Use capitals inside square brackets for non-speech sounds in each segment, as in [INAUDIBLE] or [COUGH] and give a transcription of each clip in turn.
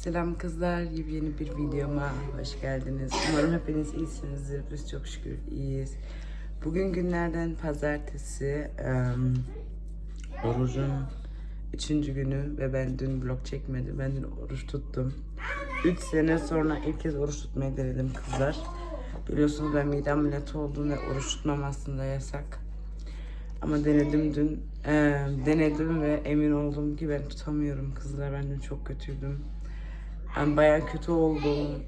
Selam kızlar, yeni bir videoma hoş geldiniz. Umarım hepiniz iyisinizdir. Biz çok şükür iyiyiz. Bugün günlerden pazartesi. em, orucun üçüncü günü ve ben dün vlog çekmedim. Ben dün oruç tuttum. 3 sene sonra ilk kez oruç tutmayı denedim kızlar. Biliyorsunuz ben mide ameliyatı oldum ve oruç tutmam aslında yasak. Ama denedim dün. Ee, denedim ve emin oldum ki ben tutamıyorum kızlar. Ben dün çok kötüydüm. Yani bayağı kötü oldum.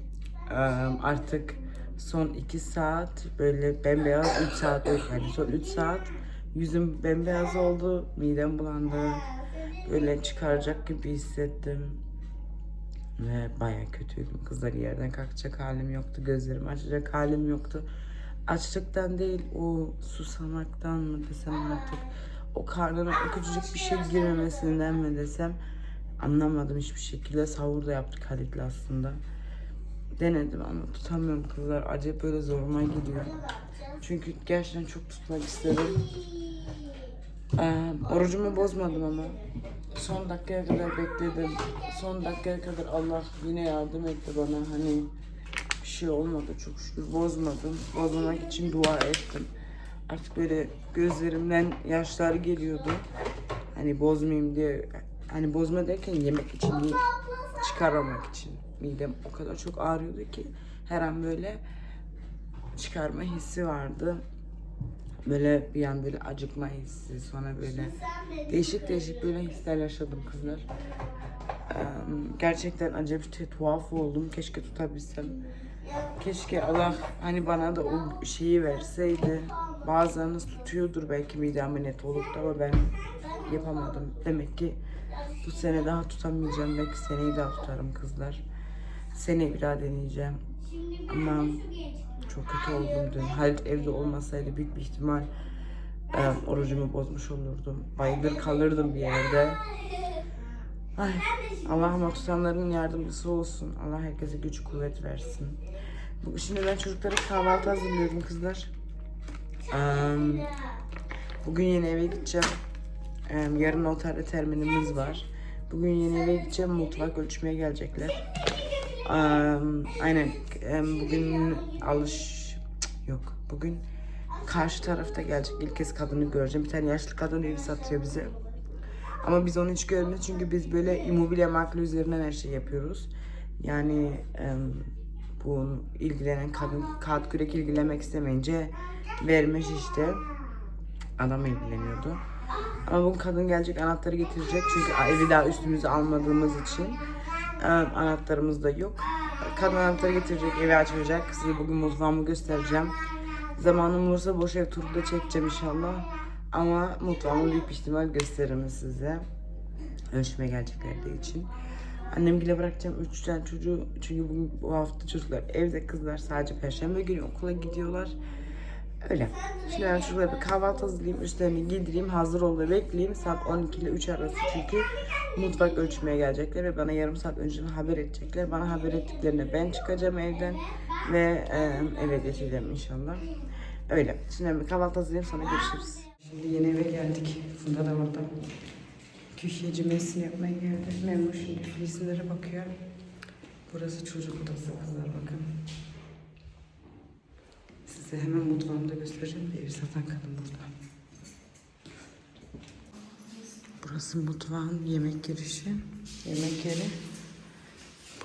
Artık son 2 saat böyle bembeyaz 3 saat yok yani son 3 saat yüzüm bembeyaz oldu. Midem bulandı. Böyle çıkaracak gibi hissettim. Ve bayağı kötüydüm. Kızlar yerden kalkacak halim yoktu. Gözlerimi açacak halim yoktu. Açlıktan değil o susamaktan mı desem artık. O karnına küçücük bir şey girmemesinden mi desem anlamadım hiçbir şekilde. Sahur da yaptık Halit'le aslında. Denedim ama tutamıyorum kızlar. Acayip böyle zoruma gidiyor. Çünkü gerçekten çok tutmak istedim. Ee, orucumu bozmadım ama. Son dakikaya kadar bekledim. Son dakikaya kadar Allah yine yardım etti bana. Hani bir şey olmadı çok şükür bozmadım. Bozmamak için dua ettim. Artık böyle gözlerimden yaşlar geliyordu. Hani bozmayayım diye. Hani bozma derken yemek için değil, çıkarmamak için. Midem o kadar çok ağrıyordu ki her an böyle çıkarma hissi vardı. Böyle bir an böyle acıkma hissi, sonra böyle değişik değişik böyle hisler yaşadım kızlar. Gerçekten acayip şey, tuhaf oldum. Keşke tutabilsem. Keşke Allah hani bana da o şeyi verseydi. Bazılarınız tutuyordur belki mide ameliyatı olup da ama ben yapamadım. Demek ki bu sene daha tutamayacağım. Belki seneyi daha tutarım kızlar. Sene bir daha deneyeceğim. Ama çok kötü oldum dün. Halit evde olmasaydı büyük bir ihtimal e, orucumu bozmuş olurdum. Bayılır kalırdım bir yerde. Ay, Allah'ım tutanların yardımcısı olsun. Allah herkese güç kuvvet versin. Şimdi ben çocuklara kahvaltı hazırlıyorum kızlar. Em, bugün yeni eve gideceğim. Yarın otelde terminimiz var. Bugün yeni eve gideceğim. Mutfak ölçmeye gelecekler. Aynen. Bugün alış... Yok. Bugün karşı tarafta gelecek. İlk kez kadını göreceğim. Bir tane yaşlı kadın evi satıyor bize. Ama biz onu hiç görmüyoruz çünkü biz böyle immobilya markalı üzerinden her şeyi yapıyoruz. Yani bu ilgilenen kadın kağıt kürek ilgilenmek istemeyince vermiş işte. Adam ilgileniyordu. Ama bu kadın gelecek anahtarı getirecek çünkü evi daha üstümüze almadığımız için anahtarımız da yok. Kadın anahtarı getirecek, evi açacak. Size bugün mutfağımı göstereceğim. Zamanım olursa boş ev turu da çekeceğim inşallah. Ama mutfağımı büyük ihtimal gösteririm size. Ölçmeye gelecekleri için. Annemgile bırakacağım üç tane çocuğu. Çünkü bugün bu hafta çocuklar evde kızlar sadece perşembe günü okula gidiyorlar. Öyle. Şimdi ben şurada bir kahvaltı hazırlayayım, üstlerini giydireyim, hazır ol ve bekleyeyim. Saat 12 ile 3 arası çünkü mutfak ölçmeye gelecekler ve bana yarım saat önceden haber edecekler. Bana haber ettiklerinde ben çıkacağım evden ve e, eve geçeceğim inşallah. Öyle. Şimdi bir kahvaltı hazırlayayım sonra görüşürüz. Şimdi yeni eve geldik. Funda da orada. Köşeci mesini yapmaya geldi. Memur şimdi filisinlere bakıyor. Burası çocuk odası kızlar bakın. Size hemen mutfağımda göstereceğim. Evi satan kadın burada. Burası mutfağın yemek girişi. Yemek yeri.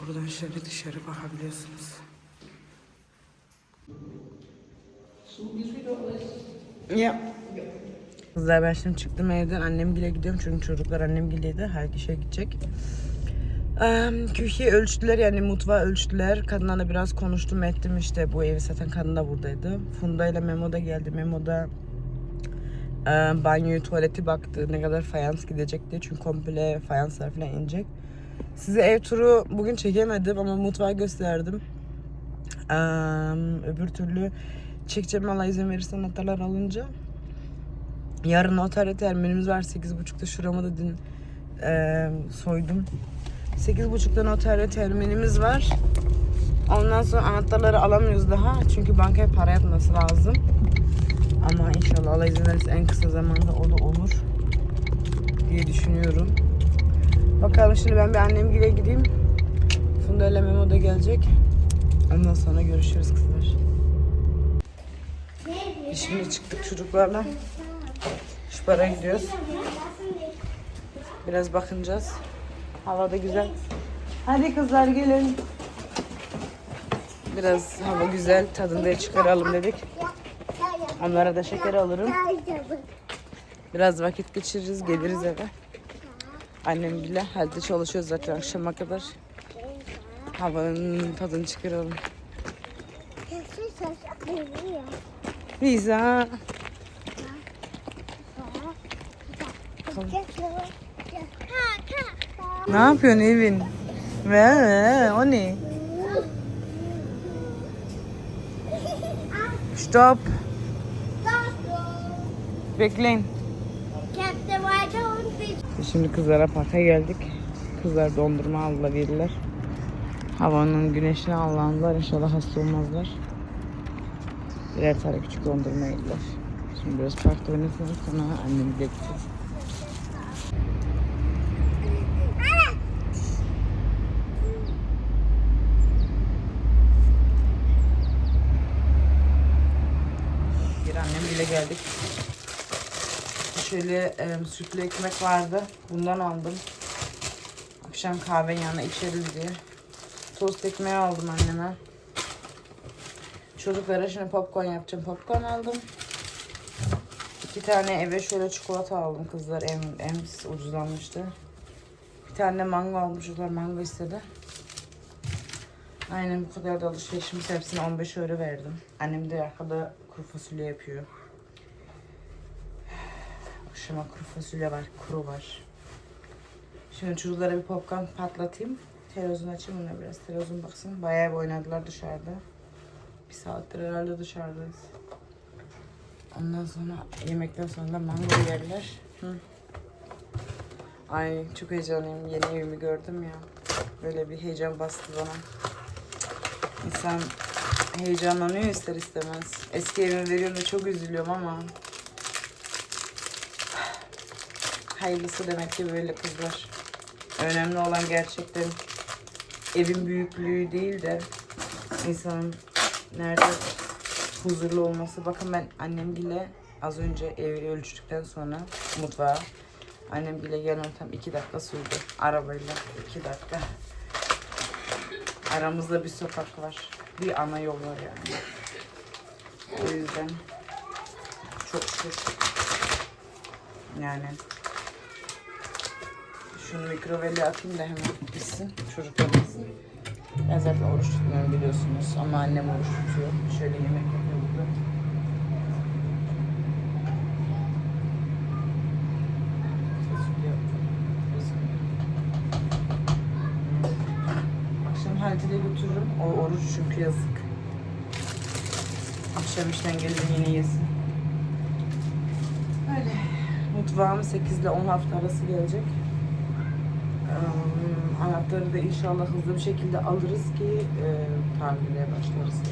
Buradan şöyle dışarı bakabiliyorsunuz. Ya. Kızlar ben şimdi çıktım evden annemgile gidiyorum çünkü çocuklar annemgileydi. Her kişiye gidecek. Küçüğü ölçtüler yani mutfağı ölçtüler. Kadınlarla biraz konuştum ettim işte bu evi satan kadın da buradaydı. Funda ile Memo da geldi. Memo da e, banyoyu tuvaleti baktı ne kadar fayans gidecek diye. Çünkü komple fayanslar falan inecek. Size ev turu bugün çekemedim ama mutfağı gösterdim. Ee, öbür türlü çekeceğim Allah izin verirse anahtarlar alınca. Yarın otelde terminimiz var 8.30'da şuramı da dün e, soydum. 8.30'da otelde terminimiz var. Ondan sonra anahtarları alamıyoruz daha. Çünkü bankaya para yatması lazım. Ama inşallah Allah izin verirse en kısa zamanda o da olur diye düşünüyorum. Bakalım şimdi ben bir annemgile gideyim. Funda ile Memo da gelecek. Ondan sonra görüşürüz kızlar. Biz Şimdi çıktık çocuklarla. Şıpara gidiyoruz. Biraz bakınacağız. Hava da güzel. Hadi kızlar gelin. Biraz hava güzel. Tadında çıkaralım dedik. Onlara da şeker alırım. Biraz vakit geçiririz. Geliriz eve. Annem bile halde çalışıyor zaten akşama kadar. Havanın tadını çıkaralım. Riza. Ne yapıyorsun Evin? Ve o ne? Stop. Bekleyin. Şimdi kızlara parka geldik. Kızlar dondurma aldılar. Havanın güneşine allandılar. İnşallah hasta olmazlar. Birer tane küçük dondurma yediler. Şimdi biraz parkta oynasın sonra annemi bekleyeceğiz. Bir annem bile geldik. Şöyle e, sütlü ekmek vardı. Bundan aldım. Akşam kahve yanına içeriz diye. Tost ekmeği aldım anneme. Çocuklara şimdi popcorn yapacağım. Popcorn aldım. İki tane eve şöyle çikolata aldım kızlar. Em, ems ucuzlanmıştı. Bir tane mango aldım. Çocuklar mango istedi. Aynen bu kadar da alışverişimiz hepsine 15 euro verdim. Annem de arkada kuru fasulye yapıyor. Akşama kuru fasulye var, kuru var. Şimdi çocuklara bir popcorn patlatayım. Televizyon açayım ona biraz. Televizyon baksın. Bayağı bir oynadılar dışarıda. Bir saattir herhalde dışarıdayız. Ondan sonra yemekten sonra da mango yerler. Hı. Ay çok heyecanlıyım. Yeni evimi gördüm ya. Böyle bir heyecan bastı bana. İnsan heyecanlanıyor ister istemez. Eski evimi veriyorum da çok üzülüyorum ama hayırlısı demek ki böyle kızlar. Önemli olan gerçekten evin büyüklüğü değil de insanın nerede huzurlu olması. Bakın ben annemgile az önce evi ölçtükten sonra mutfağa annemgile gelmem tam iki dakika sürdü. Arabayla iki dakika. Aramızda bir sokak var. Bir ana yol var yani. O yüzden çok şükür. Yani şunu mikrovele atayım da hemen pişsin. Çocuklar yesin. Ben zaten oruç tutmuyorum biliyorsunuz. Ama annem oruç tutuyor. Şöyle yemek yapıyor burada. Akşam Halit'e de götürürüm. O oruç çünkü yazık. Akşam işten gelir yine yesin. Öyle. Mutfağım 8 ile 10 hafta arası gelecek. Anahtarı da inşallah hızlı bir şekilde alırız ki e, tamirliğe başlarız.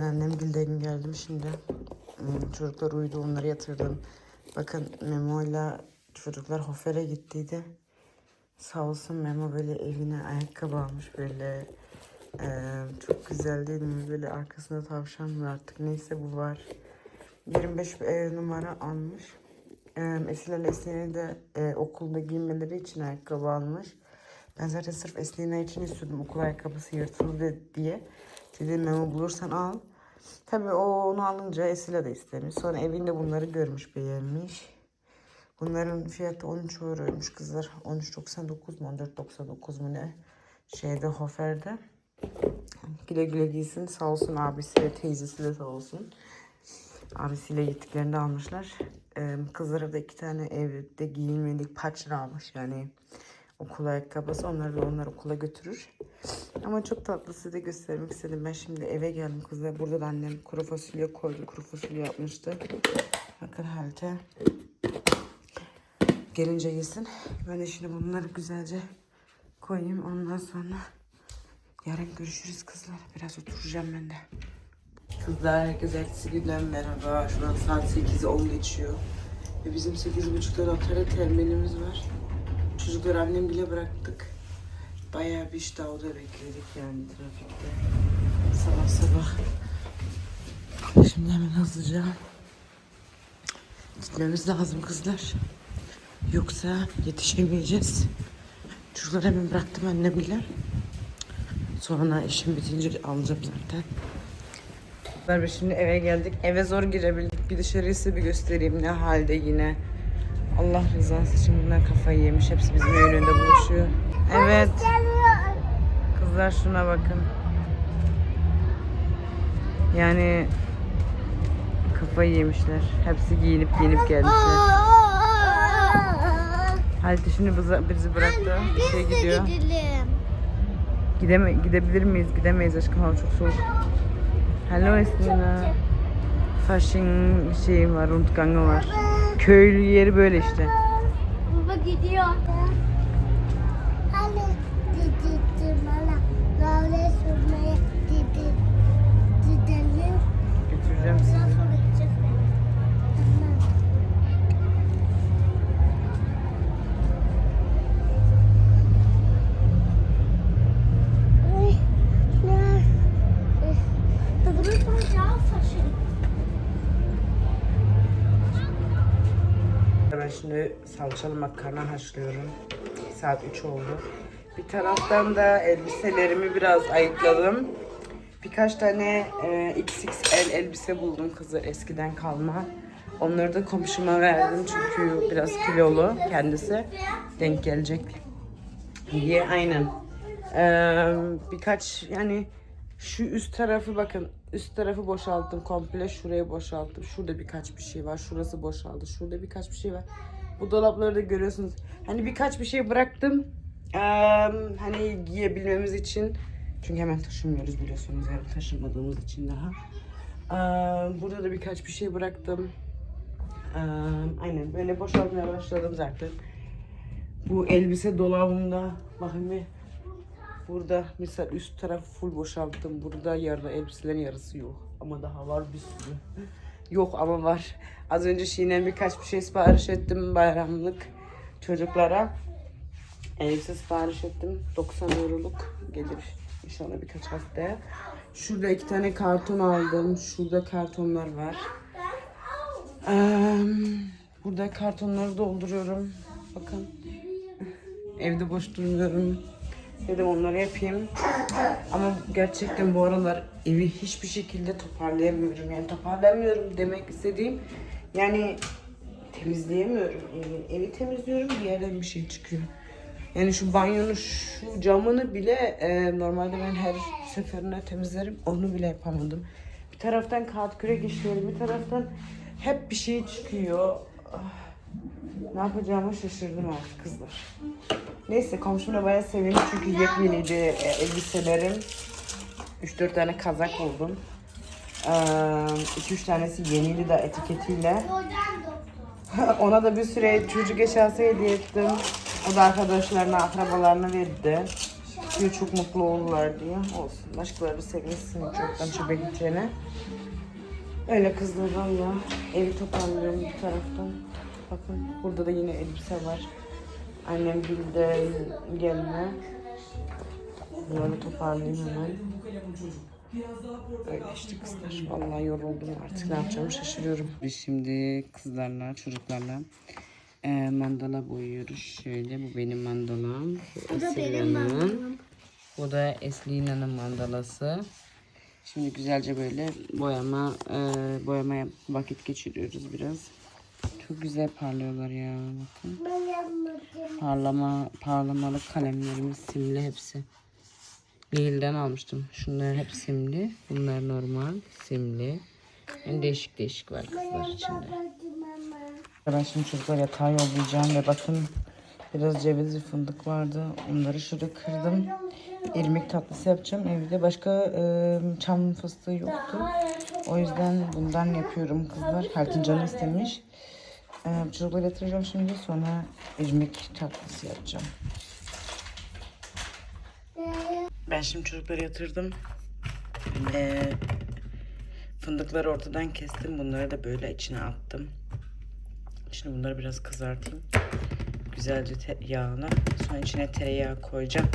Annem Gülden geldim şimdi. Hmm, Çocuklar uyudu onları yatırdım. Bakın Memo'yla çocuklar Hofer'e gittiydi. Sağ olsun Memo böyle evine ayakkabı almış böyle. Ee, çok güzel değil mi? Böyle arkasında tavşan mı artık neyse bu var. 25 e, numara almış. E, Esin'le Esin'e de e, okulda giymeleri için ayakkabı almış. Ben zaten sırf Esin'e için istiyordum okul ayakkabısı yırtıldı diye. Dedim Memo bulursan al. Tabii o onu alınca Esila da istemiş. Sonra evinde bunları görmüş beğenmiş. Bunların fiyatı 13 euroymuş kızlar. 13.99 mu 14.99 mu ne? Şeyde Hofer'de. Güle güle giysin. Sağ olsun abisi ve teyzesi de sağ olsun. Abisiyle gittiklerinde almışlar. Ee, kızlara da iki tane evde giyilmedik paçra almış yani okul ayakkabısı. Onları da onlar okula götürür. Ama çok tatlı size de göstermek istedim. Ben şimdi eve geldim kızlar. Burada da annem kuru fasulye koydu. Kuru fasulye yapmıştı. Bakın halte. Gelince yesin. Ben de şimdi bunları güzelce koyayım. Ondan sonra yarın görüşürüz kızlar. Biraz oturacağım ben de. Kızlar herkese ertesi günden merhaba. Şu an saat 8'i 10 geçiyor. Ve bizim 8.30'da Notara terminimiz var. Çocukları annem bile bıraktık. Bayağı bir işte orada bekledik yani trafikte. Sabah sabah. Şimdi hemen hızlıca gitmemiz lazım kızlar. Yoksa yetişemeyeceğiz. Çocukları hemen bıraktım annemle. Sonra işim bitince alacağım zaten. Biz şimdi eve geldik. Eve zor girebildik. Bir dışarıyı size bir göstereyim ne halde yine. Allah rızası için bunlar kafayı yemiş. Hepsi bizim evin önünde buluşuyor. Evet. Kızlar şuna bakın. Yani kafayı yemişler. Hepsi giyinip giyinip gelmişler. Halit şimdi bizi, bizi bıraktı. İşe gidiyor. gidelim. Gideme gidebilir miyiz? Gidemeyiz aşkım hava çok soğuk. Hello Estina. Fasching şeyi var, rundgangı var. Köylü yeri böyle işte. Salçalı makarna haşlıyorum. Saat 3 oldu. Bir taraftan da elbiselerimi biraz ayıkladım. Birkaç tane e, XXL elbise buldum kızı eskiden kalma. Onları da komşuma verdim çünkü biraz kilolu kendisi. Denk gelecek diye aynen. Ee, birkaç yani şu üst tarafı bakın üst tarafı boşalttım komple şurayı boşalttım. Şurada birkaç bir şey var. Şurası boşaldı. Şurada birkaç bir şey var. Bu dolapları da görüyorsunuz. Hani birkaç bir şey bıraktım. Ee, hani giyebilmemiz için. Çünkü hemen taşımıyoruz biliyorsunuz. Yani taşımadığımız için daha. Ee, burada da birkaç bir şey bıraktım. Ee, aynen böyle boşaltmaya başladım zaten. Bu elbise dolabımda bakın bir burada mesela üst tarafı full boşalttım. Burada yarı elbiselerin yarısı yok. Ama daha var bir sürü. Yok ama var. Az önce Şine'ye birkaç bir şey sipariş ettim bayramlık çocuklara. Elbise sipariş ettim. 90 euroluk gelir inşallah birkaç haftaya. Şurada iki tane karton aldım. Şurada kartonlar var. Burada kartonları dolduruyorum. Bakın. Evde boş durmuyorum. Dedim onları yapayım. Ama gerçekten bu aralar evi hiçbir şekilde toparlayamıyorum. Yani toparlamıyorum demek istediğim yani temizleyemiyorum evi. Evi temizliyorum bir yerden bir şey çıkıyor. Yani şu banyonun şu camını bile e, normalde ben her seferinde temizlerim. Onu bile yapamadım. Bir taraftan kağıt kürek işliyorum. Bir taraftan hep bir şey çıkıyor. Ah, Ne yapacağımı şaşırdım artık kızlar. Neyse komşum da bayağı sevindi çünkü yepyeniydi e, elbiselerim. 3-4 tane kazak buldum. 2-3 tanesi yeniydi de etiketiyle. [LAUGHS] Ona da bir süre çocuk eşyası hediye ettim. O da arkadaşlarına, akrabalarına verdi. Diyor çok mutlu oldular diye. Olsun. Başkaları sevinsin çoktan çöpe gideceğine. Öyle kızlar valla. Evi toparlıyorum bir taraftan. Bakın burada da yine elbise var. Annem bilde gelme. Bunları toparlayayım hemen. Öyle işte kızlar. Vallahi yoruldum artık ne yapacağımı şaşırıyorum. Biz şimdi kızlarla, çocuklarla e, mandala boyuyoruz. Şöyle bu benim mandalam. Bu Esila'nın. Bu da Eslina'nın mandalası. Şimdi güzelce böyle boyama e, boyamaya vakit geçiriyoruz biraz. Çok güzel parlıyorlar ya bakın. Ben yapmadım. Parlama parlamalı kalemlerimiz simli hepsi. Lille'den almıştım. Şunlar hep simli. Bunlar normal simli. Yani değişik değişik var kızlar içinde. Ben şimdi çocuklar yatağa yollayacağım ve bakın biraz cevizli fındık vardı. Onları şurada kırdım. İrmik tatlısı yapacağım. Evde başka e, çam fıstığı yoktu. O yüzden bundan yapıyorum kızlar. Herkesin canı istemiş. E, çocukları yatıracağım şimdi. Sonra irmik tatlısı yapacağım. Ben şimdi çocukları yatırdım. Ee, fındıkları ortadan kestim. Bunları da böyle içine attım. Şimdi bunları biraz kızartayım. güzelce yağla. Sonra içine tereyağı koyacağım.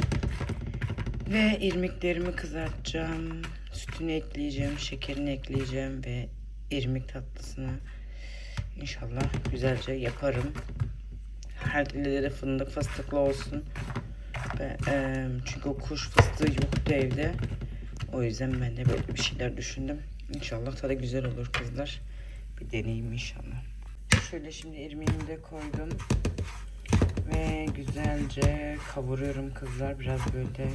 Ve irmiklerimi kızartacağım. Sütünü ekleyeceğim, şekerini ekleyeceğim ve irmik tatlısını inşallah güzelce yaparım. Her dileleri fındık fıstıklı olsun. Ve, e, çünkü o kuş fıstığı yoktu evde. O yüzden ben de böyle bir şeyler düşündüm. İnşallah tadı güzel olur kızlar. Bir deneyeyim inşallah. Şöyle şimdi irmiğimi de koydum. Ve güzelce kavuruyorum kızlar. Biraz böyle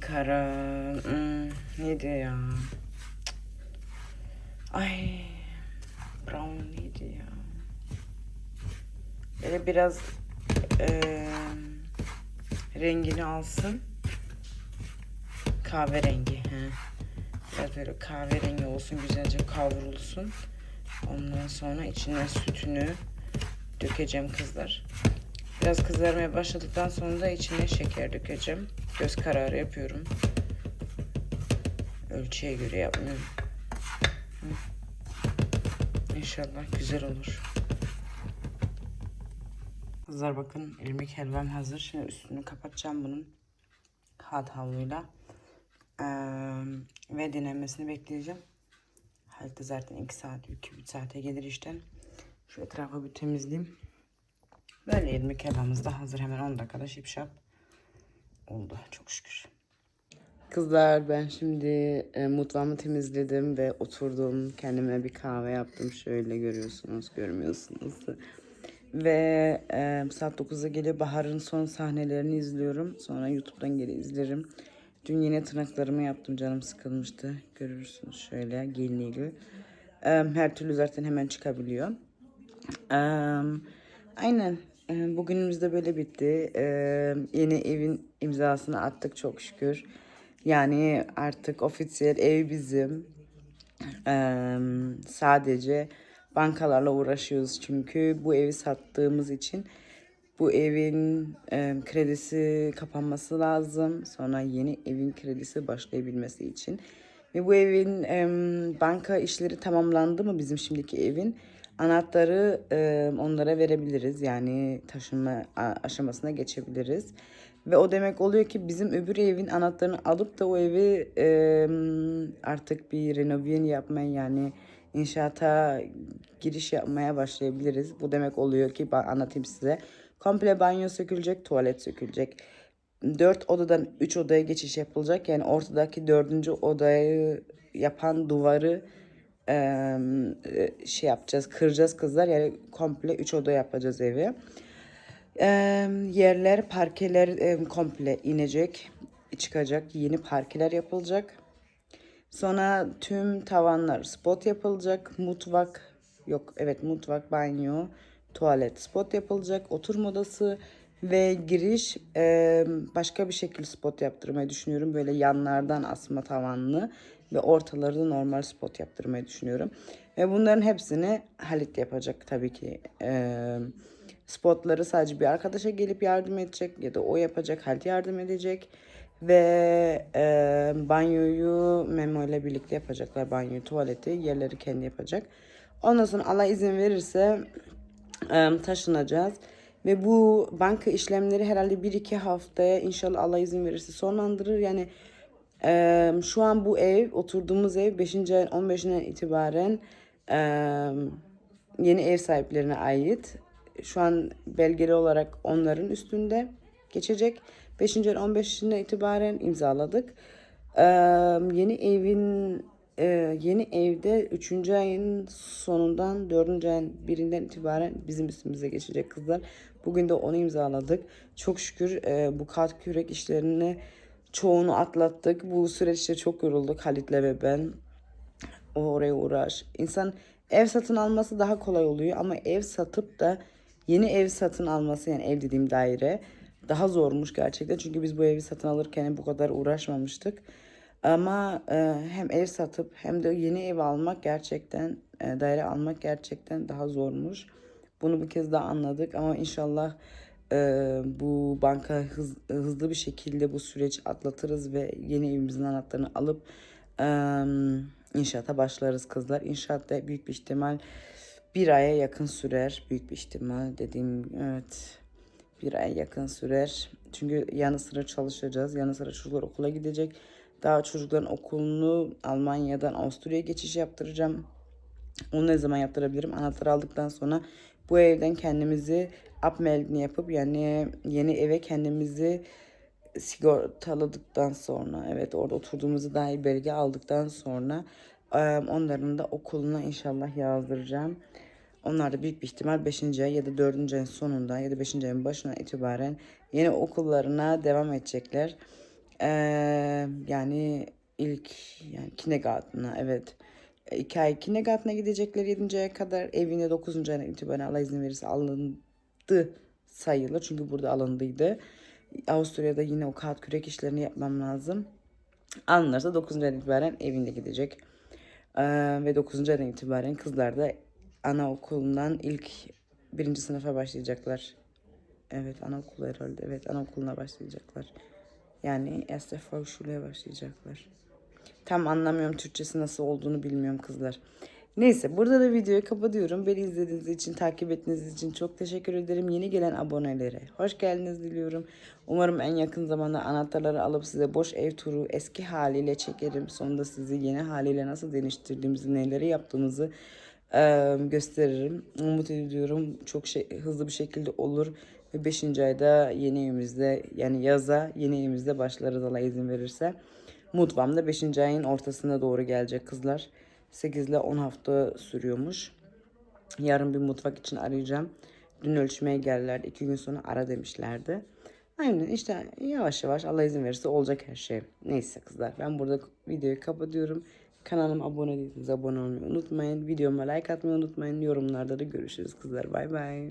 kara... Hmm, neydi ya? Ay brown neydi ya? Böyle biraz eee, rengini alsın. Kahverengi. He. Biraz böyle kahverengi olsun. Güzelce kavrulsun. Ondan sonra içine sütünü dökeceğim kızlar. Biraz kızarmaya başladıktan sonra da içine şeker dökeceğim. Göz kararı yapıyorum. Ölçüye göre yapmıyorum. İnşallah güzel olur. Kızlar bakın irmik helvam hazır. Şimdi üstünü kapatacağım bunun. Kağıt havluyla. Ee, ve dinlenmesini bekleyeceğim. Halit de zaten 2 saat, 2-3 saate gelir işten. Şu etrafı bir temizleyeyim. Böyle irmik helvamız da hazır. Hemen 10 dakikada şipşap oldu. Çok şükür. Kızlar ben şimdi e, mutfağımı temizledim ve oturdum. Kendime bir kahve yaptım. Şöyle görüyorsunuz, görmüyorsunuz. Ve e, saat 9'a geliyor. Bahar'ın son sahnelerini izliyorum. Sonra YouTube'dan geri izlerim. Dün yine tırnaklarımı yaptım. Canım sıkılmıştı. Görürsünüz şöyle geliniyle. E, her türlü zaten hemen çıkabiliyor. E, aynen. E, bugünümüz de böyle bitti. E, yeni evin imzasını attık çok şükür. Yani artık ofisiyel ev bizim. Eee, sadece bankalarla uğraşıyoruz çünkü bu evi sattığımız için bu evin eee, kredisi kapanması lazım. Sonra yeni evin kredisi başlayabilmesi için. Ve bu evin em, banka işleri tamamlandı mı bizim şimdiki evin? Anahtarı em, onlara verebiliriz. Yani taşınma aşamasına geçebiliriz. Ve o demek oluyor ki bizim öbür evin anahtarını alıp da o evi em, artık bir renovasyon yapmaya yani inşaata giriş yapmaya başlayabiliriz. Bu demek oluyor ki ben anlatayım size. Komple banyo sökülecek, tuvalet sökülecek. Dört odadan üç odaya geçiş yapılacak. Yani ortadaki dördüncü odayı yapan duvarı e, şey yapacağız, kıracağız kızlar. Yani komple üç oda yapacağız evi. Yerler, parkeler komple inecek, çıkacak. Yeni parkeler yapılacak. Sonra tüm tavanlar spot yapılacak. Mutfak yok evet mutfak, banyo, tuvalet spot yapılacak. Oturma odası ve giriş başka bir şekilde spot yaptırmayı düşünüyorum. Böyle yanlardan asma tavanlı ve ortaları da normal spot yaptırmayı düşünüyorum. Ve bunların hepsini Halit yapacak tabii ki. E, spotları sadece bir arkadaşa gelip yardım edecek ya da o yapacak, Halit yardım edecek. Ve e, banyoyu Memo ile birlikte yapacaklar. Banyoyu, tuvaleti, yerleri kendi yapacak. Ondan sonra Allah izin verirse e, taşınacağız. Ve bu banka işlemleri herhalde 1-2 haftaya inşallah Allah izin verirse sonlandırır. Yani e, şu an bu ev, oturduğumuz ev 5. ayın 15'inden itibaren e, yeni ev sahiplerine ait. Şu an belgeli olarak onların üstünde geçecek. 5. ayın 15'inden itibaren imzaladık. Ee, yeni evin e, yeni evde 3. ayın sonundan 4. ayın birinden itibaren bizim üstümüze geçecek kızlar. Bugün de onu imzaladık. Çok şükür e, bu kat kürek işlerini çoğunu atlattık. Bu süreçte çok yorulduk Halit'le ve ben. Oraya uğraş. İnsan ev satın alması daha kolay oluyor ama ev satıp da yeni ev satın alması yani ev dediğim daire daha zormuş gerçekten. Çünkü biz bu evi satın alırken bu kadar uğraşmamıştık. Ama e, hem ev satıp hem de yeni ev almak gerçekten e, daire almak gerçekten daha zormuş. Bunu bir kez daha anladık ama inşallah e, bu banka hız- hızlı bir şekilde bu süreç atlatırız ve yeni evimizin anahtarını alıp e, inşaata başlarız kızlar. İnşaat da büyük bir ihtimal bir aya yakın sürer. Büyük bir ihtimal dediğim evet bir ay yakın sürer. Çünkü yanı sıra çalışacağız. Yanı sıra çocuklar okula gidecek. Daha çocukların okulunu Almanya'dan Avusturya'ya geçiş yaptıracağım. Onu ne zaman yaptırabilirim? Anahtarı aldıktan sonra bu evden kendimizi upmeldini yapıp yani yeni eve kendimizi sigortaladıktan sonra evet orada oturduğumuzu dair belge aldıktan sonra onların da okuluna inşallah yazdıracağım. Onlar da büyük bir ihtimal 5. ay ya da 4. ayın sonunda ya da 5. ayın başına itibaren yeni okullarına devam edecekler. Yani ilk yani kindergarten'a evet. E, iki ay kindergarten'a gidecekler 7. aya kadar. Evine 9. aydan itibaren Allah izin verirse alındı sayılır. Çünkü burada alındıydı. Avusturya'da yine o kağıt kürek işlerini yapmam lazım. Alınırsa 9. aydan itibaren evinde gidecek. Ve 9. aydan itibaren kızlar da anaokulundan ilk birinci sınıfa başlayacaklar. Evet anaokulu herhalde. Evet anaokuluna başlayacaklar. Yani erste Volksschul'e başlayacaklar. Tam anlamıyorum Türkçesi nasıl olduğunu bilmiyorum kızlar. Neyse burada da videoyu kapatıyorum. Beni izlediğiniz için, takip ettiğiniz için çok teşekkür ederim. Yeni gelen abonelere hoş geldiniz diliyorum. Umarım en yakın zamanda anahtarları alıp size boş ev turu eski haliyle çekerim. Sonunda sizi yeni haliyle nasıl değiştirdiğimizi, neleri yaptığımızı eee, gösteririm. Umut ediyorum çok şey, hızlı bir şekilde olur. Ve 5. ayda yeni evimizde yani yaza yeni evimizde başlarız Allah izin verirse. Mutfağım da 5. ayın ortasına doğru gelecek kızlar. 8 ile 10 hafta sürüyormuş. Yarın bir mutfak için arayacağım. Dün ölçmeye geldiler. 2 gün sonra ara demişlerdi. Aynen işte yavaş yavaş Allah izin verirse olacak her şey. Neyse kızlar ben burada videoyu kapatıyorum. Kanalıma abone değilseniz abone olmayı unutmayın. Videoma like atmayı unutmayın. Yorumlarda da görüşürüz kızlar. Bay bay.